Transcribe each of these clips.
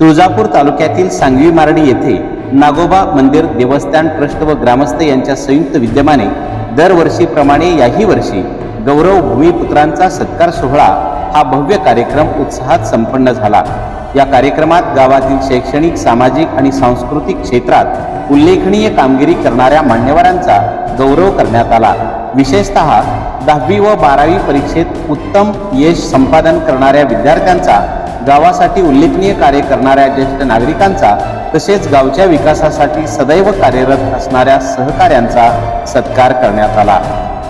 तुळजापूर तालुक्यातील सांगवी मारडी येथे नागोबा मंदिर देवस्थान ट्रस्ट व ग्रामस्थ यांच्या संयुक्त विद्यमाने दरवर्षीप्रमाणे याही वर्षी गौरव भूमिपुत्रांचा सत्कार सोहळा हा भव्य कार्यक्रम उत्साहात संपन्न झाला. या कार्यक्रमात गावातील शैक्षणिक सामाजिक आणि सांस्कृतिक क्षेत्रात उल्लेखनीय कामगिरी करणाऱ्या मान्यवरांचा गौरव करण्यात आला. विशेषतः दहावी व बारावी परीक्षेत उत्तम यश संपादन करणाऱ्या विद्यार्थ्यांचा गावासाठी उल्लेखनीय कार्य करणाऱ्या ज्येष्ठ नागरिकांचा तसेच गावच्या विकासासाठी सदैव कार्यरत असणाऱ्या सहकाऱ्यांचा सत्कार करण्यात आला.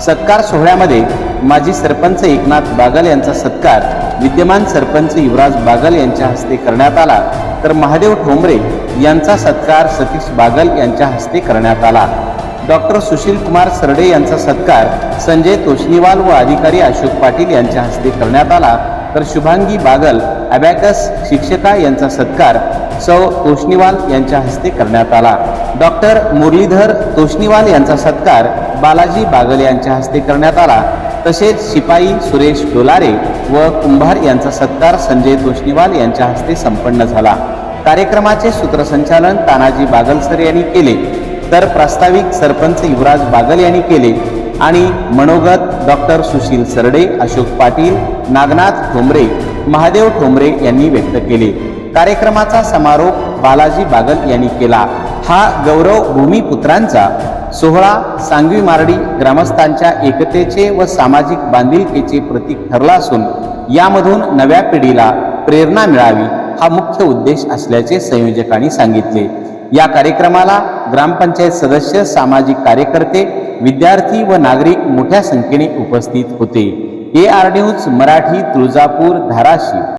सत्कार सोहळ्यामध्ये माजी सरपंच एकनाथ बागल यांचा सत्कार विद्यमान सरपंच युवराज बागल यांच्या हस्ते करण्यात आला. तर महादेव ठोंबरे यांचा सत्कार सतीश बागल यांच्या हस्ते करण्यात आला. डॉक्टर सुशील कुमार सरडे यांचा सत्कार संजय तोशनीवाल व अधिकारी अशोक पाटील यांच्या हस्ते करण्यात आला. तर शुभांगी बागल अबॅकस शिक्षिका यांचा सत्कार सौ तोष्णीवाल यांच्या हस्ते करण्यात आला. डॉक्टर मुरलीधर तोष्णीवाल यांचा सत्कार बालाजी बागल यांच्या हस्ते करण्यात आला. तसेच शिपाई सुरेश डोलारे व कुंभार यांचा सत्कार संजय तोष्णीवाल यांच्या हस्ते संपन्न झाला. कार्यक्रमाचे सूत्रसंचालन तानाजी बागलसर यांनी केले. तर प्रास्ताविक सरपंच युवराज बागल यांनी केले. आणि मनोगत डॉक्टर सुशील सरडे अशोक पाटील नागनाथ ठोंबरे महादेव ठोंबरे यांनी व्यक्त केले. कार्यक्रमाचा समारोप बालाजी बागल यांनी केला. हा गौरव भूमिपुत्रांचा सोहळा सांगवी मारडी ग्रामस्थांच्या एकतेचे व सामाजिक बांधिलकीचे प्रतीक ठरला असून यामधून नव्या पिढीला प्रेरणा मिळावी हा मुख्य उद्देश असल्याचे संयोजकांनी सांगितले. या कार्यक्रमाला ग्रामपंचायत सदस्य सामाजिक कार्यकर्ते विद्यार्थी व नागरिक मोठ्या संख्येने उपस्थित होते. A R news Marathi Tuljapur Dharashiv.